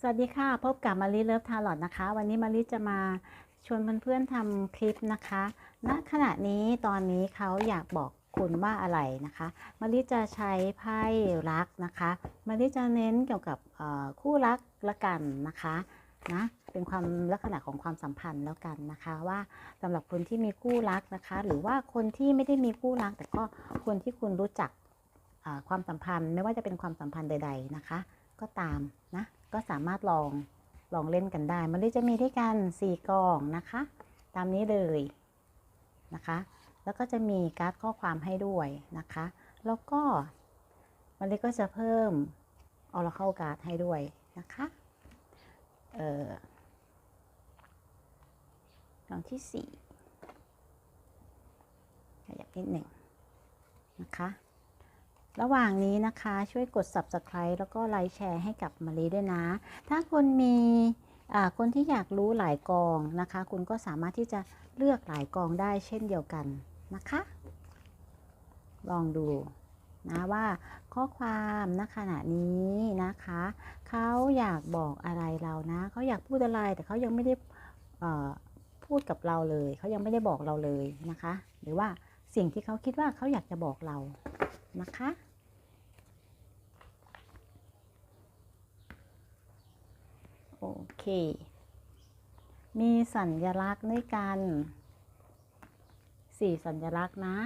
สวัสดีค่ะ พบกับมารีเลิฟทาร์ลอตนะคะ วันนี้มารีจะมาชวนเพื่อนๆทำคลิปนะคะณขณะนี้ตอนนี้เขาอยากบอกคุณว่าอะไรนะคะมารีจะใช้ไพ่รักนะคะมารีจะเน้นเกี่ยวกับคู่รักละกันนะคะนะเป็นความลักษณะของความสัมพันธ์แล้วกันนะคะ ว่าสำหรับคนที่มีคู่รักนะคะ หรือว่าคนที่ไม่ได้มีคู่รัก แต่ก็คนที่คุณรู้จัก ความสัมพันธ์ไม่ว่าจะเป็นความสัมพันธ์ใด ๆนะคะ ก็ตามนะก็สามารถลองลองเล่นกันได้ มันจะมีด้วยกัน 4กล่องนะคะ ตามนี้เลยนะคะ แล้วก็จะมีการ์ดข้อความให้ด้วยนะคะ แล้วก็มันก็จะเพิ่ม Oracle Card ให้ด้วยนะคะเอ่อกล่องที่ 4 ขยับนิดหนึ่งนะคะ ระหว่างนี้นะคะช่วยกด subscribe แล้วก็ไลค์แชร์ให้กับมารีด้วยนะ ถ้าคุณมีคนที่อยากรู้หลายกองนะคะ คุณก็สามารถที่จะเลือกหลายกองได้เช่นเดียวกันนะคะ ลองดูนะว่าข้อความณขณะนี้นะคะ เขาอยากบอกอะไรเรานะเขาอยากพูดอะไรแต่เขายังไม่ได้พูดกับเราเลย เขายังไม่ได้บอกเราเลยนะคะ หรือว่าสิ่งที่เขาคิดว่าเขาอยากจะบอกเรานะคะ โอ เค มีสัญลักษณ์ด้วยกันสี่สัญลักษณ์นะ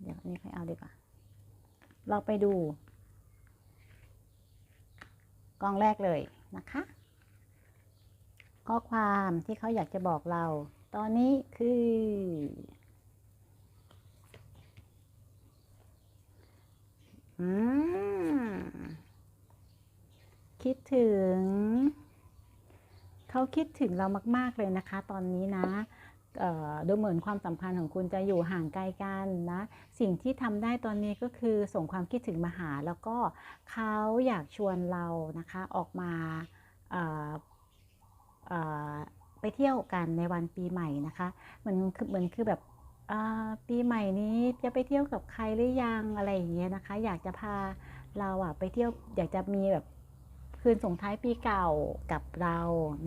เดี๋ยวนี้ค่อยเอาดีกว่า เราไปดู กองแรกเลยนะคะ ข้อความที่เขาอยากจะบอกเรา ตอนนี้คือ อืมคิดถึง เขาคิดถึงเรามาก ๆ เลยนะคะ ตอนนี้นะดูเหมือนความสัมพันธ์ของคุณจะอยู่ห่างไกลกันนะ สิ่งที่ทำได้ตอนนี้ก็คือส่งความคิดถึงมาหา แล้วก็เขาอยากชวนเรานะคะออกมาไปเที่ยวกันในวันปีใหม่นะคะ เหมือนคือเหมือนคือแบบ ปีใหม่นี้จะไปเที่ยวกับใครหรือยังอะไรอย่างเงี้ยนะคะ อยากจะพาเราอะไปเที่ยวอยากจะมีแบบคืนส่งท้ายปีเก่ากับเรา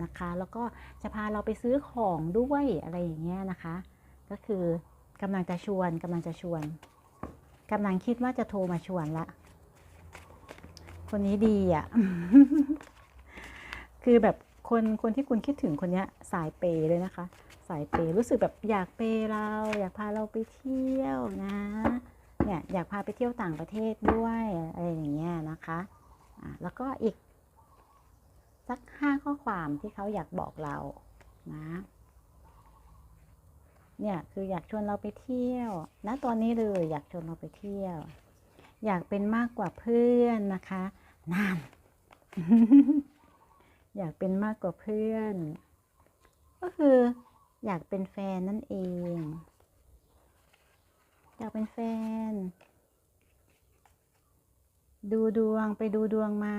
นะคะ แล้วก็จะพาเราไปซื้อของด้วยอะไรอย่างเงี้ยนะคะ ก็คือกำลังจะชวนกำลังจะชวนกำลังคิดว่าจะโทรมาชวนละคนนี้ดีอะ คือแบบคนคนที่คุณคิดถึงคนเนี้ย สายเปย์เลยนะคะ สายเปย์รู้สึกแบบอยากเปย์เรา อยากพาเราไปเที่ยวนะเนี่ยอยากพาไปเที่ยวต่างประเทศด้วยอะไรอย่างเงี้ยนะคะะแล้วก็อีกสักห้าข้อความที่เขาอยากบอกเรานะเนี่ยคืออยากชวนเราไปเที่ยวนะตอนนี้เลยอยากชวนเราไปเที่ยว อยากเป็นมากกว่าเพื่อนนะคะนั่นอยากเป็นมากกว่าเพื่อน ก็คือ อยากเป็นแฟนนั่นเอง อยากเป็นแฟน ดูดวงไปดูดวงมา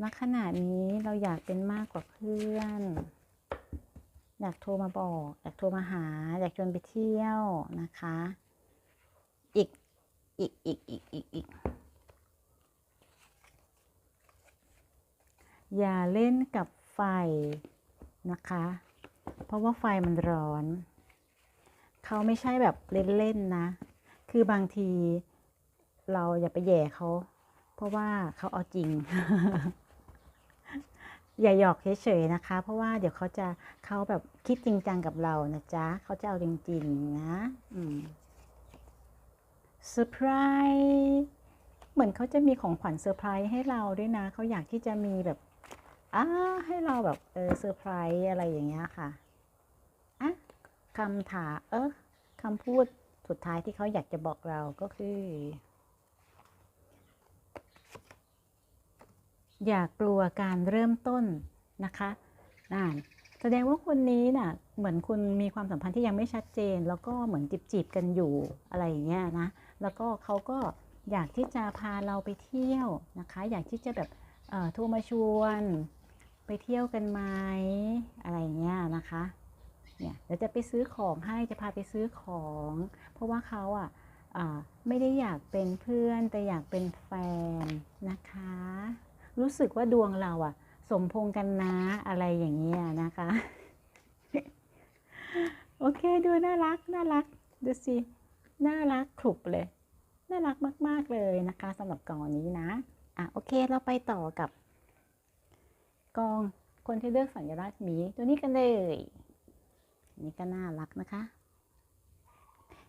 ณขณะนี้เราอยากเป็นมากกว่าเพื่อน อยากโทรมาบอก อยากโทรมาหา อยากชวนไปเที่ยวนะคะ อีก อีก อีก อีก อีก อีก อย่าเล่นกับไฟ นะคะ เพราะว่าไฟมันร้อน เขาไม่ใช่แบบเล่นๆนะ คือบางทีเราอย่าไปแย่เขา เพราะว่าเขาเอาจริง อย่าหยอกเฉยๆนะคะ เพราะว่าเดี๋ยวเขาจะเขาแบบคิดจริงจังกับเรานะจ๊ะ เขาจะเอาจริงๆนะ อืมเซอร์ไพรส์เหมือนเขาจะมีของขวัญเซอร์ไพรส์ให้เราด้วยนะ เขาอยากที่จะมีแบบ อ่าให้เราแบบเออเซอร์ไพรส์อะไรอย่างเงี้ยค่ะอะคำถามเออคำพูดสุดท้ายที่เขาอยากจะบอกเราก็คือ อย่ากลัวการเริ่มต้นนะคะนั่นแสดงว่าคนนี้น่ะ เหมือนคุณมีความสัมพันธ์ที่ยังไม่ชัดเจน แล้วก็เหมือนจีบจีบกันอยู่อะไรอย่างเงี้ยนะ แล้วก็เขาก็อยากที่จะพาเราไปเที่ยวนะคะ อยากที่จะแบบเอ่อโทรมาชวน ไปเที่ยวกันไหมอะไรเงี้ยนะคะ เนี่ยเดี๋ยวจะไปซื้อของให้จะพาไปซื้อของ เพราะว่าเขาอะอ่าไม่ได้อยากเป็นเพื่อนแต่อยากเป็นแฟนนะคะ รู้สึกว่าดวงเราอะ สมพงกันนะอะไรอย่างเงี้ยนะคะ โอเคดูน่ารักน่ารักดูสิน่ารักขลุบเลย น่ารักมาก ๆ เลยนะคะสำหรับก่องนี้นะ อะโอเคเราไปต่อกับ กองคนที่เลือกสัญลักษณ์หมีตัวนี้กันเลยอันนี่ก็น่ารักนะคะ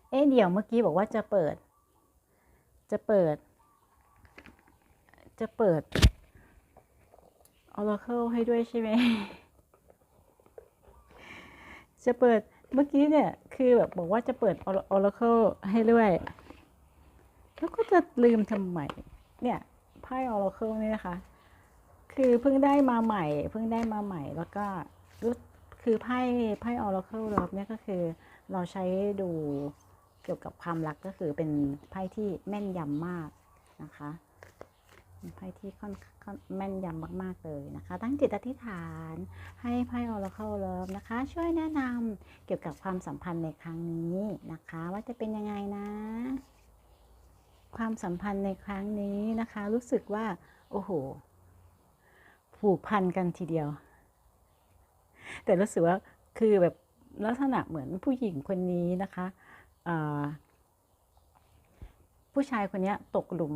เอ๊ะเดี๋ยวเมื่อกี้บอกว่าจะเปิด จะเปิด จะเปิด Oracle ให้ด้วยใช่ไหม จะเปิดเมื่อกี้เนี่ย คือแบบบอกว่าจะเปิด Oracle ให้ด้วย แล้วก็จะลืมทำไมเนี่ยไพ่ Oracle นี่นะคะ คือเพิ่งได้มาใหม่ เพิ่งได้มาใหม่ แล้วก็รู้คือไพ่ไพ่ Oracle รอบเนี่ยก็คือ เราใช้ดูเกี่ยวกับความรักก็คือเป็นไพ่ที่แม่นยำมากนะคะไพ่ที่ค่อนค่อนแม่นยำมาก ๆ เลยนะคะ ตั้งจิตอธิษฐานให้ไพ่ Oracle Love นะคะ ช่วยแนะนำเกี่ยวกับความสัมพันธ์ในครั้งนี้นะคะ ว่าจะเป็นยังไงนะ ความสัมพันธ์ในครั้งนี้นะคะ รู้สึกว่า โอ้โห ผูกพันกันทีเดียว แต่รู้สึกว่าคือแบบลักษณะเหมือนผู้หญิงคนนี้นะคะผู้ชายคนนี้ตกหลุม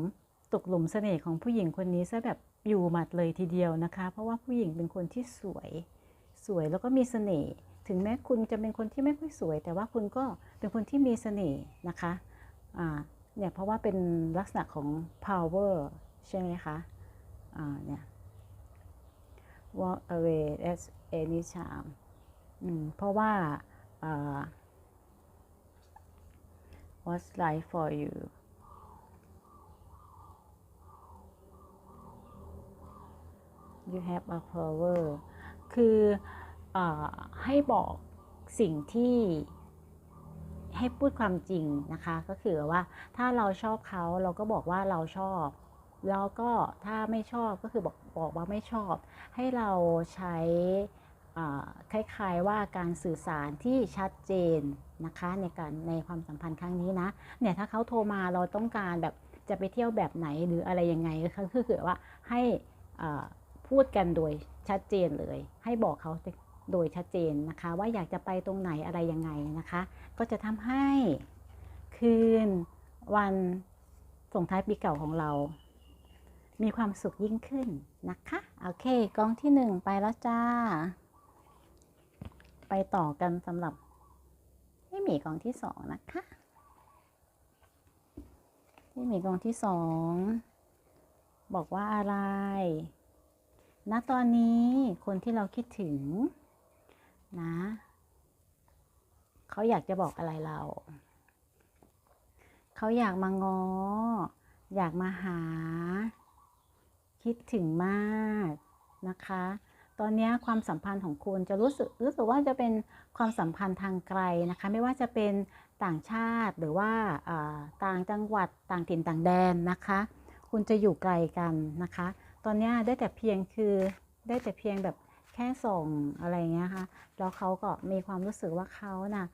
ตกหลุมเสน่ห์ของผู้หญิงคนนี้ซะแบบอยู่หมัดเลยทีเดียวนะคะ เพราะว่าผู้หญิงเป็นคนที่สวยสวยแล้วก็มีเสน่ห์ถึงแม้คุณจะเป็นคนที่ไม่ค่อยสวย แต่ว่าคุณก็เป็นคนที่มีเสน่ห์นะคะอ่าเนี่ยเพราะว่าเป็นลักษณะของ power ใช่ไหมคะอ่าเนี่ย walk away as any charm อืมเพราะว่าอ่า what's life for you you have a power คืออให้บอกสิ่งที่ให้พูดความจริงนะคะ ก็คือว่าถ้าเราชอบเขาเราก็บอกว่าเราชอบ แล้วก็ถ้าไม่ชอบก็คือบอก บอกว่าไม่ชอบ ให้เราใช้คล้ายๆว่าการสื่อสารที่ชัดเจนนะคะในการในความสัมพันธ์ครั้งนี้นะเนี่ยถ้าเขาโทรมาเราต้องการแบบจะไปเที่ยวแบบไหนหรืออะไรยังไงก็คือคือว่าให้พูดกันโดยชัดเจนเลย ให้บอกเขาโดยชัดเจนนะคะ ว่าอยากจะไปตรงไหนอะไรยังไงนะคะ ก็จะทำให้คืนวันส่งท้ายปีเก่าของเรา มีความสุขยิ่งขึ้น นะคะ โอเคกองที่หนึ่งไปแล้วจ้า ไปต่อกันสำหรับที่หมีกองที่สองนะคะที่หมีกองที่สองบอกว่าอะไรณตอนนี้คนที่เราคิดถึงนะเขาอยากจะบอกอะไรเรา เขาอยากมางออยากมาหา คิดถึงมากนะคะ ตอนนี้ความสัมพันธ์ของคุณจะรู้สึกรู้สึกว่าจะเป็นความสัมพันธ์ทางไกลนะคะ ไม่ว่าจะเป็นต่างชาติหรือว่าต่างจังหวัดต่างถิ่นต่างแดนนะคะ คุณจะอยู่ไกลกันนะคะ ตอนนี้ได้แต่เพียงคือได้แต่เพียงแบบแค่ส่งอะไรเงี้ยค่ะ แล้วเขาก็มีความรู้สึกว่าเขาน่ะ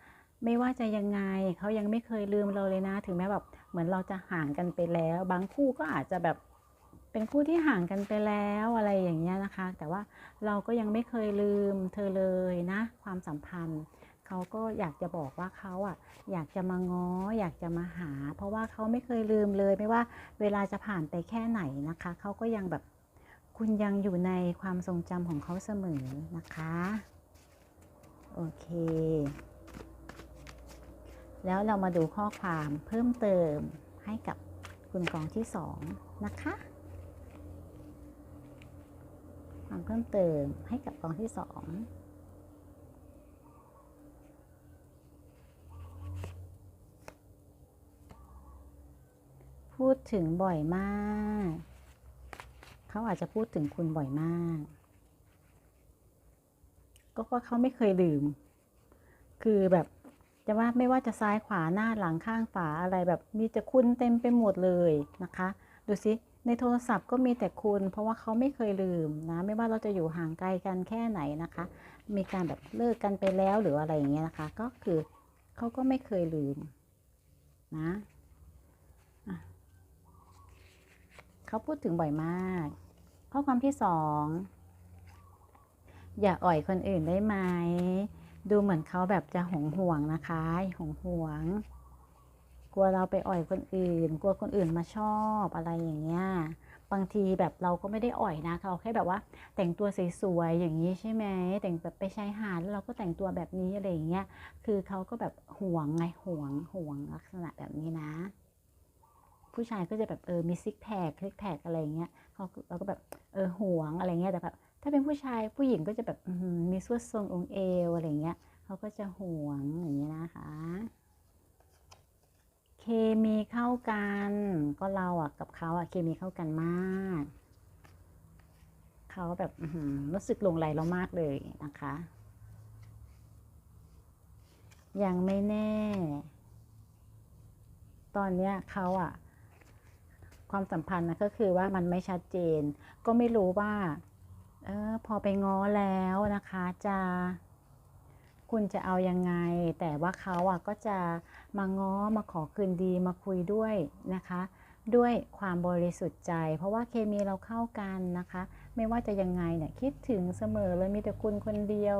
ไม่ว่าจะยังไงเขายังไม่เคยลืมเราเลยนะ ถึงแม้แบบเหมือนเราจะห่างกันไปแล้ว บางคู่ก็อาจจะแบบ เป็นคู่ที่ห่างกันไปแล้วอะไรอย่างเงี้ยนะคะ แต่ว่าเราก็ยังไม่เคยลืมเธอเลยนะ ความสัมพันธ์เขาก็อยากจะบอกว่าเขาอะอยากจะมาง้ออยากจะมาหา เพราะว่าเขาไม่เคยลืมเลย ไม่ว่าเวลาจะผ่านไปแค่ไหนนะคะเขาก็ยังแบบคุณยังอยู่ในความทรงจำของเขาเสมอนะคะ โอเค แล้วเรามาดูข้อความเพิ่มเติมให้กับคุณกองที่สองนะคะ ความเพิ่มเติมให้กับกองที่สองพูดถึงบ่อยมาก เขาอาจจะพูดถึงคุณบ่อยมาก ก็ว่าเขาไม่เคยลืม คือแบบจะว่าไม่ว่าจะซ้ายขวาหน้าหลังข้างฝาอะไรแบบมีจะคุณเต็มไปหมดเลยนะคะ ดูสิ ในโทรศัพท์ก็มีแต่คุณ เพราะว่าเขาไม่เคยลืมนะ ไม่ว่าเราจะอยู่ห่างไกลกันแค่ไหนนะคะ มีการแบบเลิกกันไปแล้วหรืออะไรอย่างเงี้ยนะคะ ก็คือเขาก็ไม่เคยลืมนะอะเขาพูดถึงบ่อยมาก ข้อความที่สองอย่าอ่อยคนอื่นได้ไหม ดูเหมือนเขาแบบจะหงห่วงนะคะหงห่วง กลัวเราไปอ่อยคนอื่น กลัวคนอื่นมาชอบอะไรอย่างเงี้ย บางทีแบบเราก็ไม่ได้อ่อยนะเราแค่แบบว่า แต่งตัวสวยๆอย่างนี้ใช่ไหมแต่งแบบไปชายหาดแล้วเราก็แต่งตัวแบบนี้อะไรอย่างเงี้ย คือเขาก็แบบห่วงไงห่วงห่วงลักษณะแบบนี้นะ ผู้ชายก็จะแบบเออมีซิกแพคคลิกแพคอะไรเงี้ยเขาเราก็แบบเออห่วงอะไรเงี้ยแต่แบบถ้าเป็นผู้ชายผู้หญิงก็จะแบบอื้อหือมีสวดทรงองค์เอวอะไรเงี้ยเขาก็จะห่วงอย่างเงี้ยนะคะ เคมีเข้ากัน ก็เราอะกับเขาอะเคมีเข้ากันมากเขาแบบรู้สึกหลงไหลเรามากเลยนะคะ ยังไม่แน่ ตอนเนี้ยเขาอะ ความสัมพันธ์นะก็คือว่ามันไม่ชัดเจน ก็ไม่รู้ว่า เออพอไปง้อแล้วนะคะจะ คุณจะเอายังไง แต่ว่าเขาอะก็จะมาง้อมาขอคืนดีมาคุยด้วยนะคะ ด้วยความบริสุทธิ์ใจ เพราะว่าเคมีเราเข้ากันนะคะ ไม่ว่าจะยังไงเนี่ยคิดถึงเสมอเลยมีแต่คุณคนเดียว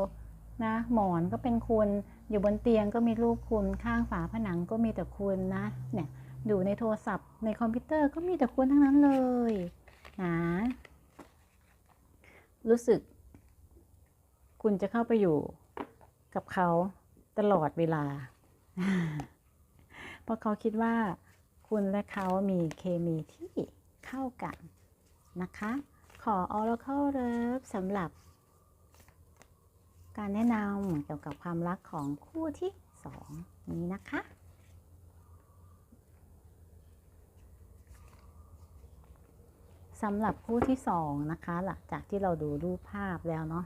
นะหมอนก็เป็นคุณ อยู่บนเตียงก็มีรูปคุณข้างฝาผนังก็มีแต่คุณนะเนี่ยอยู่ในโทรศัพท์ในคอมพิวเตอร์ก็มีแต่คุณทั้งนั้นเลยนะรู้สึก คุณจะเข้าไปอยู่ กับเขาตลอดเวลา เพราะเขาคิดว่าคุณและเขามีเคมีที่เข้ากันนะคะ ขอ Oracle Love สำหรับ การแนะนำเกี่ยวกับความรักของคู่ที่สองนี้นะคะสำหรับคู่ที่สองนะคะ หลังจากที่เราดูรูปภาพแล้วเนาะ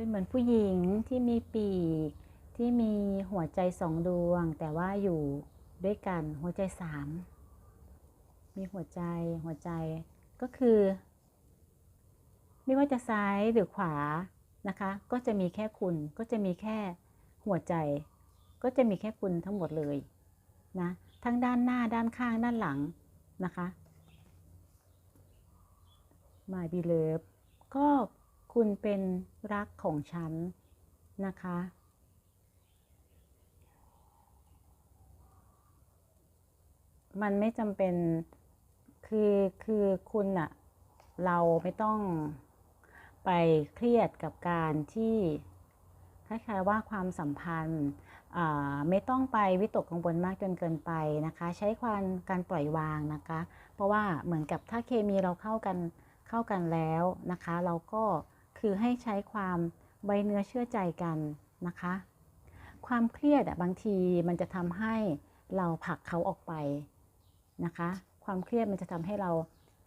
เป็นเหมือนผู้หญิงที่มีปีก ที่มีหัวใจสองดวง แต่ว่าอยู่ด้วยกันหัวใจสามมีหัวใจหัวใจก็คือ ไม่ว่าจะซ้ายหรือขวานะคะ ก็จะมีแค่คุณก็จะมีแค่หัวใจ ก็จะมีแค่คุณทั้งหมดเลยนะทั้งด้านหน้าด้านข้างด้านหลังนะคะ My Beloved ก็ คุณเป็นรักของฉันนะคะ มันไม่จำเป็นคือคือคุณอะเราไม่ต้องไปเครียดกับการที่คล้ายๆว่าความสัมพันธ์ไม่ต้องไปวิตกกังวลมากจนเกินไปนะคะ ใช้ความการปล่อยวางนะคะ เพราะว่าเหมือนกับถ้าเคมีเราเข้ากันเข้ากันแล้วนะคะ เราก็ คือให้ใช้ความไว้เนื้อเชื่อใจกันนะคะ ความเครียดบางทีมันจะทำให้เราผลักเขาออกไปนะคะ ความเครียดมันจะทำให้เรา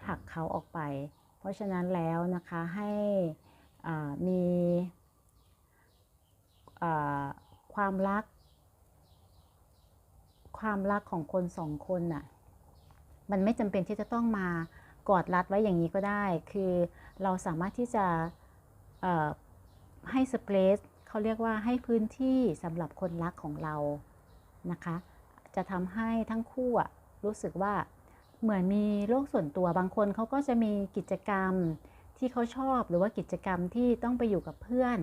ผลักเขาออกไป เพราะฉะนั้นแล้วนะคะให้มีความรัก ความรักของคนสองคนน่ะมันไม่จำเป็นที่จะต้องมากอดรัดไว้อย่างนี้ก็ได้ คือเราสามารถที่จะ ให้สเปซเขาเรียกว่าให้พื้นที่สำหรับคนรักของเรานะคะ จะทำให้ทั้งคู่รู้สึกว่าเหมือนมีโลกส่วนตัวบางคนเขาก็จะมีกิจกรรมที่เขาชอบหรือว่ากิจกรรมที่ต้องไปอยู่กับเพื่อน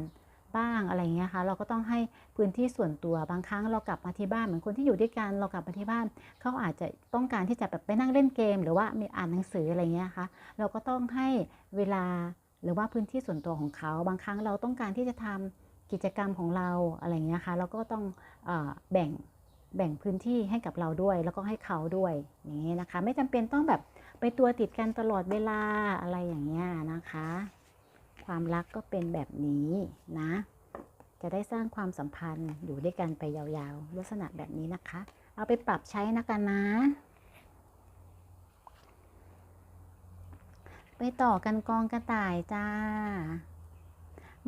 บ้างอะไรเงี้ยคะเราก็ต้องให้พื้นที่ส่วนตัวบางครั้งเรากลับมาที่บ้านเหมือนคนที่อยู่ด้วยกันเรากลับมาที่บ้านเขาอาจจะต้องการที่จะแบบไปนั่งเล่นเกม หรือว่ามีอ่านหนังสืออะไรเงี้ยค่ะเราก็ต้องให้เวลา หรือว่าพื้นที่ส่วนตัวของเขา บางครั้งเราต้องการที่จะทำกิจกรรมของเราอะไรเงี้ยคะเราก็ต้องอแบ่งแบ่งพื้นที่ให้กับเราด้วย แล้วก็ให้เขาด้วยอย่างนี้นะคะ ไม่จำเป็นต้องแบบไปตัวติดกันตลอดเวลาอะไรอย่างเงี้ยนะคะ ความรักก็เป็นแบบนี้นะ จะได้สร้างความสัมพันธ์อยู่ด้วยกันไปยาวๆ ลักษณะแบบนี้นะคะ เอาไปปรับใช้นะกันนะ ไปต่อกันกองกระต่ายจ้า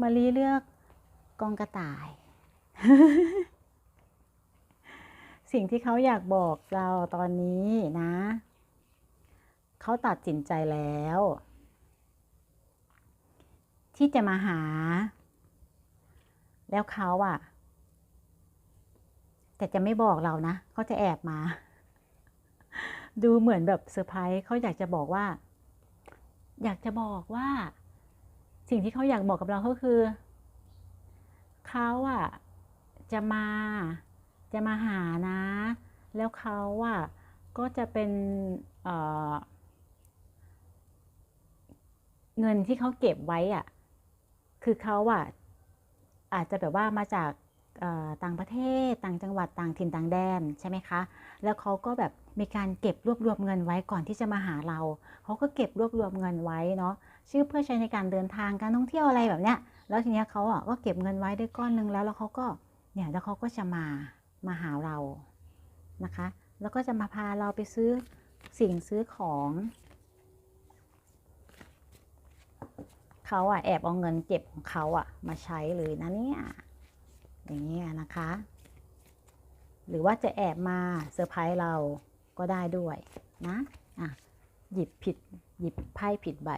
มารีเลือกกองกระต่าย สิ่งที่เขาอยากบอกเราตอนนี้นะ เขาตัดสินใจแล้ว ที่จะมาหา แล้วเขาอะแต่จะไม่บอกเรานะเขาจะแอบมา ดูเหมือนแบบเซอร์ไพรส์เขาอยากจะบอกว่า อยากจะบอกว่า สิ่งที่เขาอยากบอกกับเราก็คือ เขาอะจะมาจะมาหานะ แล้วเขาอะก็จะเป็นเเงินที่เขาเก็บไว้อะคือเขาอะอาจจะแบบว่ามาจากต่างประเทศต่างจังหวัดต่างถิ่นต่างแดนใช่ไหมคะ แล้วเขาก็แบบ มีการเก็บรวบรวมเงินไว้ก่อนที่จะมาหาเรา เขาก็เก็บรวบรวมเงินไว้เนาะชื่อเพื่อใช้ในการเดินทางการท่องเที่ยวอะไรแบบเนี้ย แล้วทีเนี้ยเขาอะก็เก็บเงินไว้ได้ก้อนหนึ่งแล้วแล้วเขาก็เนี่ยแล้วเขาก็จะมามาหาเรานะคะ แล้วก็จะมาพาเราไปซื้อสิ่งซื้อของเขาอะแอบเอาเงินเก็บของเขาอะมาใช้เลยนะเนี่ยอย่างเงี้ยนะคะ หรือว่าจะแอบมาเซอร์ไพรส์เรา ก็ได้ด้วยนะอะหยิบผิดหยิบไพ่ผิดใบ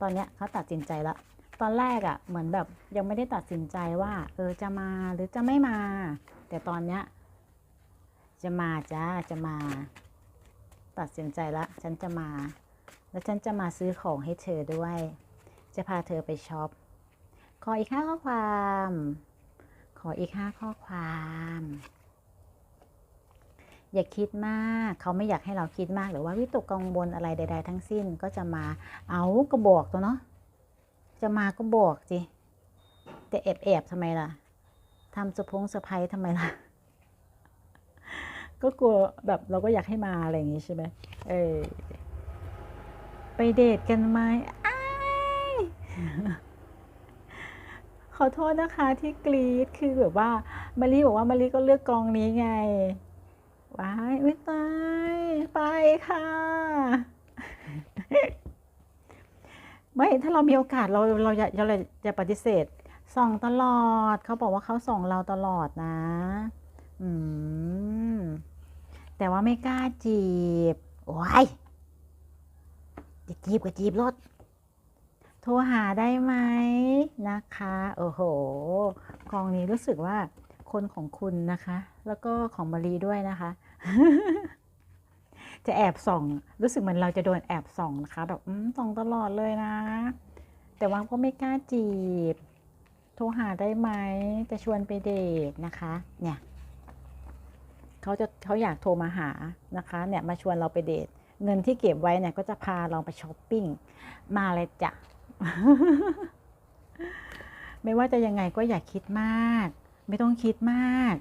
ตอนเนี้ยเขาตัดสินใจแล้วตอนแรกอะ่ะเหมือนแบบยังไม่ได้ตัดสินใจว่า เออจะมาหรือจะไม่มา แต่ตอนเนี้ยจะมาจ้าจะมา ตัดสินใจแล้วฉันจะมา แล้วฉันจะมาซื้อของให้เธอด้วย จะพาเธอไปช็อปขออีกห้าข้อความ ขออีกห้าข้อความ อย่าคิดมาก เขาไม่อยากให้เราคิดมากหรือว่าวิตกกังวลอะไรใด ๆ ทั้งสิ้นก็จะมาเอาก็บอกตัวเนาะจะมาก็บอกจิแต่แอบแอบทำไมล่ะทำสะพงสะพายทำไมล่ะ ก็กลัวแบบเราก็อยากให้มาอะไรอย่างงี้ใช่ไหมเออไปเดทกันไหมขอโทษนะคะที่กรีดคือแบบว่ามารีบอกว่ามารีก็เลือกกองนี้ไง ว้ายอุ๊ยตายไปค่ะ ไม่ถ้าเรามีโอกาสเราเราอย่าอย่าอย่าปฏิเสธส่องตลอด เขาบอกว่าเขาส่องเราตลอดนะ อืม แต่ว่าไม่กล้าจีบ โอ้ยจะจีบก็จีบรถโทรหาได้ไหมนะคะ โอ้โหกองนี้รู้สึกว่าคนของคุณนะคะ แล้วก็ของมารีด้วยนะคะ จะแอบส่อง รู้สึกเหมือนเราจะโดนแอบส่องนะคะ แบบอืมส่องตลอดเลยนะ แต่ว่าก็ไม่กล้าจีบ โทรหาได้ไหมจะชวนไปเดทนะคะ เนี่ยเขาจะเขาอยากโทรมาหานะคะ เนี่ยมาชวนเราไปเดทเงินที่เก็บไว้เนี่ยก็จะพาเราไปช้อปปิ้งมาเลยจ้ะไม่ว่าจะยังไงก็อย่าคิดมาก ไม่ต้องคิดมาก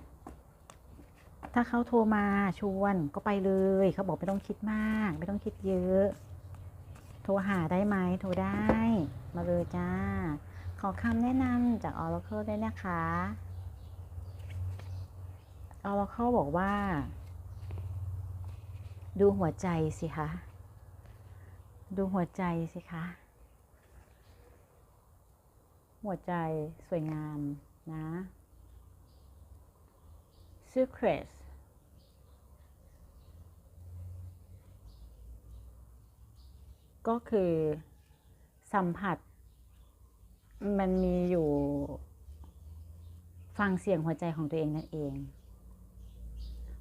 ถ้าเขาโทรมาชวนก็ไปเลยเขาบอกไม่ต้องคิดมาก ไม่ต้องคิดเยอะ โทรหาได้ไหมโทรได้ มาเลยจ้า ขอคำแนะนำจาก Oracle ด้นะคะ Oracle บอกว่า ดูหัวใจสิคะ ดูหัวใจสิคะ หัวใจสวยงามนะ Secrets ก็คือสัมผัส มันมีอยู่ฟังเสียงหัวใจของตัวเองนั่นเอง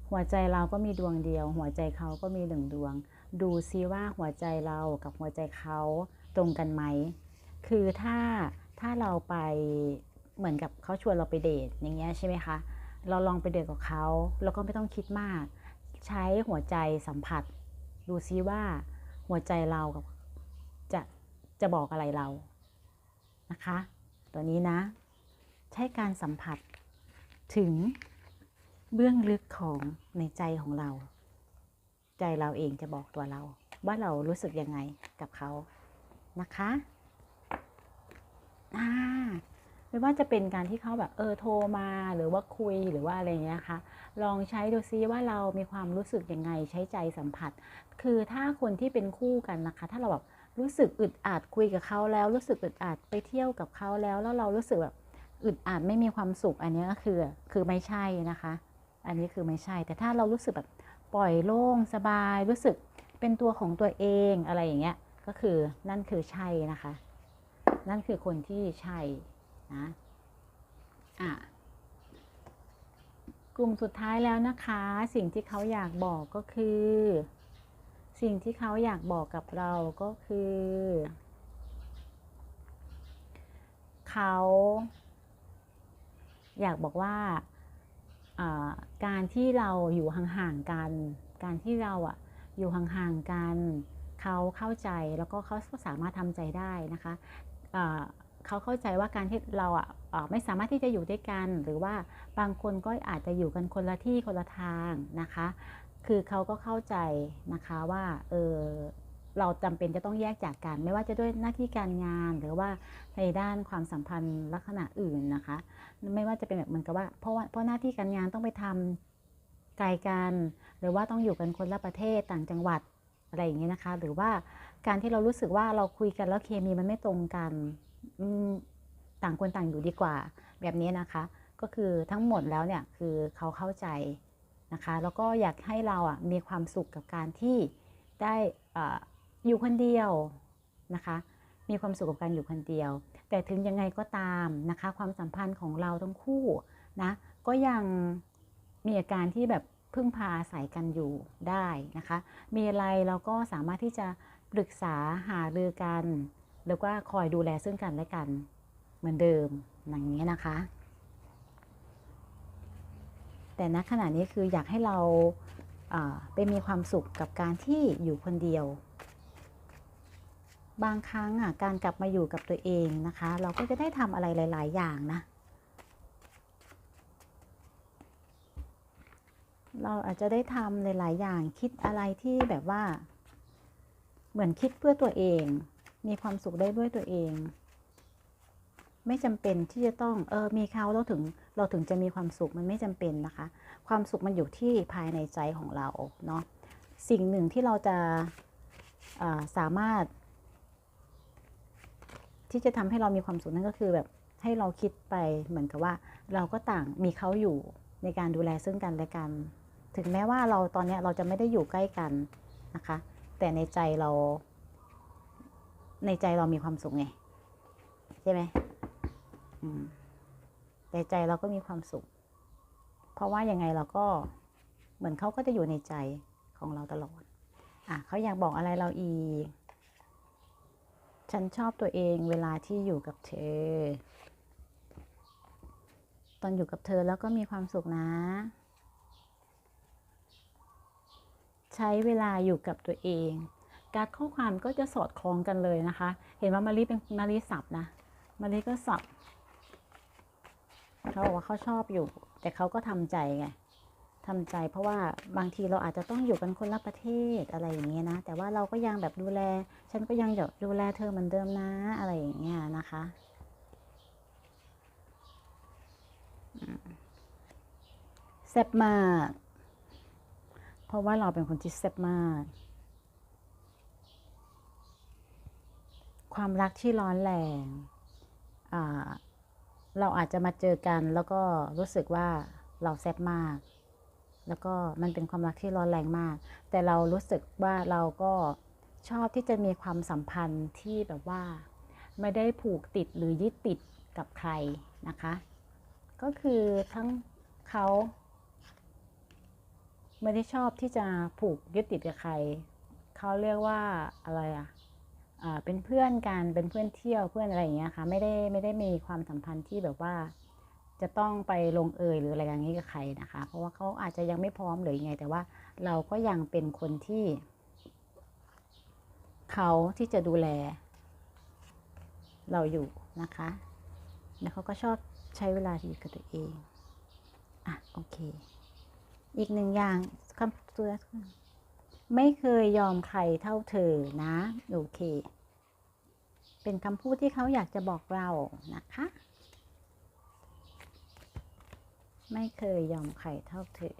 หัวใจเราก็มีดวงเดียว หัวใจเขาก็มีหนึ่งดวง ดูซิว่าหัวใจเรากับหัวใจเขาตรงกันไหม คือถ้าถ้าเราไปเหมือนกับเขาชวนเราไปเดทอย่างเงี้ยใช่ไหมคะ เราลองไปเดทกับเขาแล้วก็ไม่ต้องคิดมาก ใช้หัวใจสัมผัส ดูซิว่าหัวใจเรากับ จะบอกอะไรเรานะคะ ตัวนี้นะ ใช้การสัมผัสถึงเบื้องลึกของในใจของเรา ใจเราเองจะบอกตัวเรา ว่าเรารู้สึกยังไงกับเขานะคะอ่าไม่ว่าจะเป็นการที่เขาแบบเออโทรมาหรือว่าคุยหรือว่าอะไรเงี้ยค่ะ ลองใช้ดูซิว่าเรามีความรู้สึกยังไงใช้ใจสัมผัส คือถ้าคนที่เป็นคู่กันนะคะ ถ้าเราแบบ รู้สึกอึดอัดคุยกับเขาแล้ว รู้สึกอึดอัดไปเที่ยวกับเขาแล้ว แล้วเรารู้สึกแบบอึดอัดไม่มีความสุขอันนี้ก็คือคือไม่ใช่นะคะ อันนี้คือไม่ใช่ แต่ถ้าเรารู้สึกแบบปล่อยโล่งสบาย รู้สึกเป็นตัวของตัวเองอะไรอย่างเงี้ยก็คือนั่นคือใช่นะคะ นั่นคือคนที่ใช่นะอะกลุ่มสุดท้ายแล้วนะคะ สิ่งที่เขาอยากบอกก็คือ สิ่งที่เขาอยากบอกกับเราก็คือ เขาอยากบอกว่าการที่เราอยู่ห่างๆกัน การที่เราอะอยู่ห่างๆกัน เขาเข้าใจแล้วก็เขาสามารถทำใจได้นะคะเขาเข้าใจว่าการที่เราอะอ่าไม่สามารถที่จะอยู่ด้วยกัน หรือว่าบางคนก็อาจจะอยู่กันคนละที่คนละทางนะคะ คือเขาก็เข้าใจนะคะว่าเออเราจำเป็นจะต้องแยกจากกัน ไม่ว่าจะด้วยหน้าที่การงานหรือว่าในด้านความสัมพันธ์ลักษณะอื่นนะคะ ไม่ว่าจะเป็นแบบเหมือนกับว่าเพราะว่าเพราะหน้าที่การงานต้องไปทำไกลกันหรือว่าต้องอยู่กันคนละประเทศต่างจังหวัดอะไรอย่างเงี้ยนะคะ หรือว่าการที่เรารู้สึกว่าเราคุยกันแล้วเคมีมันไม่ตรงกันต่างคนต่างอยู่ดีกว่าแบบนี้นะคะ ก็คือทั้งหมดแล้วเนี่ยคือเขาเข้าใจ นะคะ แล้วก็อยากให้เราอะมีความสุขกับการที่ได้ออยู่คนเดียวนะคะ มีความสุขกับการอยู่คนเดียว แต่ถึงยังไงก็ตามนะคะ ความสัมพันธ์ของเราทั้งคู่นะก็ยังมีอาการที่แบบพึ่งพาอาศัยกันอยู่ได้นะคะ มีอะไรเราก็สามารถที่จะปรึกษาหารือกัน แล้วก็คอยดูแลซึ่งกันและกันเหมือนเดิมอย่างนี้นะคะ แต่ณขณะนี้คืออยากให้เราไปมีความสุขกับการที่อยู่คนเดียว บางครั้งอะการกลับมาอยู่กับตัวเองนะคะ เราก็จะได้ทำอะไรหลาย ๆ อย่างนะ เราอาจจะได้ทำหลาย ๆ อย่างคิดอะไรที่แบบว่า เหมือนคิดเพื่อตัวเอง มีความสุขได้ด้วยตัวเอง ไม่จำเป็นที่จะต้องเออมีเขาเราถึงเราถึงจะมีความสุขมันไม่จำเป็นนะคะ ความสุขมันอยู่ที่ภายในใจของเราเนาะสิ่งหนึ่งที่เราจะาสามารถ ที่จะทำให้เรามีความสุขนั่นก็คือแบบให้เราคิดไปเหมือนกับว่า เราก็ต่างมีเขาอยู่ในการดูแลซึ่งกันและกัน ถึงแม้ว่าเราตอนนี้เราจะไม่ได้อยู่ใกล้กันนะคะ แต่ในใจเรา ในใจเรามีความสุขไงใช่ไหม แต่ใจเราก็มีความสุข เพราะว่ายังไงเราก็เหมือนเขาก็จะอยู่ในใจของเราตลอด อะเขาอยากบอกอะไรเราอีก ฉันชอบตัวเองเวลาที่อยู่กับเธอ ตอนอยู่กับเธอแล้วก็มีความสุขนะ ใช้เวลาอยู่กับตัวเอง การข้อความก็จะสอดคล้องกันเลยนะคะ เห็นว่ามารีเป็นมารีสับนะ มารีก็สับ เขาบอกว่าเขาชอบอยู่ แต่เขาก็ทำใจไงทำใจ เพราะว่าบางทีเราอาจจะต้องอยู่กันคนละประเทศอะไรอย่างเงี้ยนะ แต่ว่าเราก็ยังแบบดูแล ฉันก็ยังอยดูแลเธอเหมือนเดิมนะอะไรอย่างเงี้ยนะคะแซ่บมาก เพราะว่าเราเป็นคนที่แซ่บมาก ความรักที่ร้อนแรง อ่า เราอาจจะมาเจอกัน แล้วก็รู้สึกว่าเราแซ่บมาก แล้วก็มันเป็นความรักที่ร้อนแรงมาก แต่เรารู้สึกว่าเราก็ชอบที่จะมีความสัมพันธ์ที่แบบว่า ไม่ได้ผูกติดหรือยึดติดกับใครนะคะ ก็คือทั้งเขาไม่ได้ชอบที่จะผูกยึดติดกับใคร เขาเรียกว่าอะไรอะอ่า เป็นเพื่อนกันเป็นเพื่อนเที่ยวเพื่อนอะไรอย่างเงี้ยค่ะ ไม่ได้ไม่ได้มีความสัมพันธ์ที่แบบว่า จะต้องไปลงเอยหรืออะไรอย่างนี้กับใครนะคะ เพราะว่าเขาอาจจะยังไม่พร้อมหรือยังไง แต่ว่าเราก็ยังเป็นคนที่เขาที่จะดูแล เราอยู่นะคะ แล้วเขาก็ชอบใช้เวลาอยู่กับตัวเอง อะ โอเค อีกหนึ่งอย่างคำตัว ไม่เคยยอมใครเท่าเธอนะ โอเค เป็นคำพูดที่เขาอยากจะบอกเรานะคะ ไม่เคยยอมใครเท่าเธอ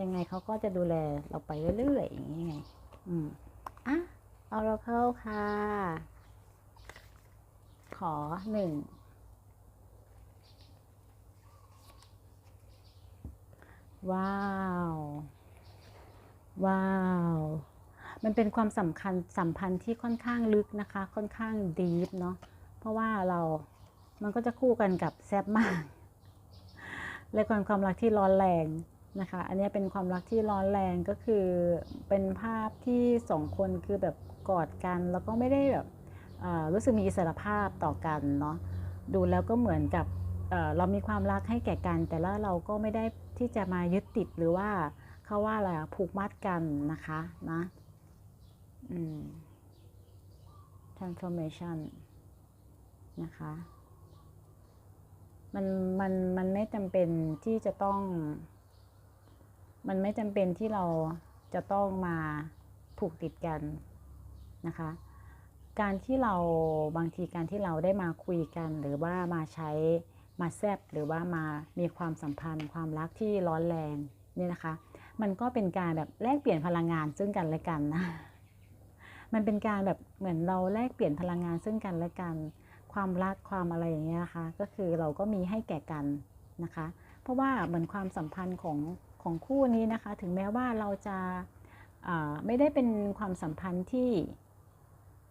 ยังไงเขาก็จะดูแลเราไปเรื่อยๆ อย่างนี้ไง อืมอะเอาเราเข้าค่ะ ขอหนึ่ง ว้าว ว้าว มันเป็นความสำคัญสัมพันธ์ที่ค่อนข้างลึกนะคะ ค่อนข้างดีฟเนาะ เพราะว่าเรา มันก็จะคู่กันกับแซบมาก และความความรักที่ร้อนแรงนะคะ อันนี้เป็นความรักที่ร้อนแรงก็คือเป็นภาพที่สองคนคือแบบกอดกัน แล้วก็ไม่ได้แบบรู้สึกมีอิสรภาพต่อกันเนาะ ดูแล้วก็เหมือนกับเเรามีความรักให้แก่กัน แต่ละเราก็ไม่ได้ ที่จะมายึดติดหรือว่าเขาว่าอะไรผูกมัดกันนะคะนะอืม transformation นะคะ มันมันมันไม่จำเป็นที่จะต้อง มันไม่จำเป็นที่เราจะต้องมาผูกติดกันนะคะ การที่เราบางทีการที่เราได้มาคุยกันหรือว่ามาใช้ มาแซบหรือว่ามามีความสัมพันธ์ ความรักที่ร้อนแรงเนี่ยนะคะ มันก็เป็นการแบบแลกเปลี่ยนพลังงานซึ่งกันและกันนะมันเป็นการแบบเหมือนเราแลกเปลี่ยนพลังงานซึ่งกันและกัน ความรักความอะไรอย่างเงี้ยนะคะ ก็คือเราก็มีให้แก่กันนะคะ เพราะว่าเหมือนความสัมพันธ์ของของคู่นี้นะคะ ถึงแม้ว่าเราจะไม่ได้เป็นความสัมพันธ์ที่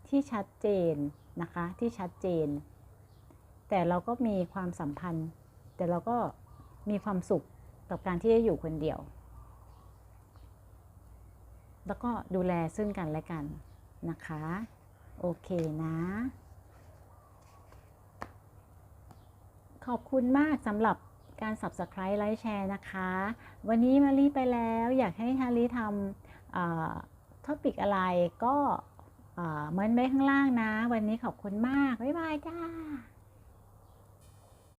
ที่ชัดเจนนะคะ ที่ชัดเจน แต่เราก็มีความสัมพันธ์ แต่เราก็มีความสุขกับการที่ได้อยู่คนเดียว แล้วก็ดูแลซึ่งกันและกันนะคะ โอเคนะ ขอบคุณมากสำหรับการ Subscribe ไลค์แชร์นะคะ วันนี้มารีไปแล้วอยากให้ฮารีทำท็อปิกอะไรก็เหมือนไว้ข้างล่างนะ วันนี้ขอบคุณมาก บ๊ายบายจ้า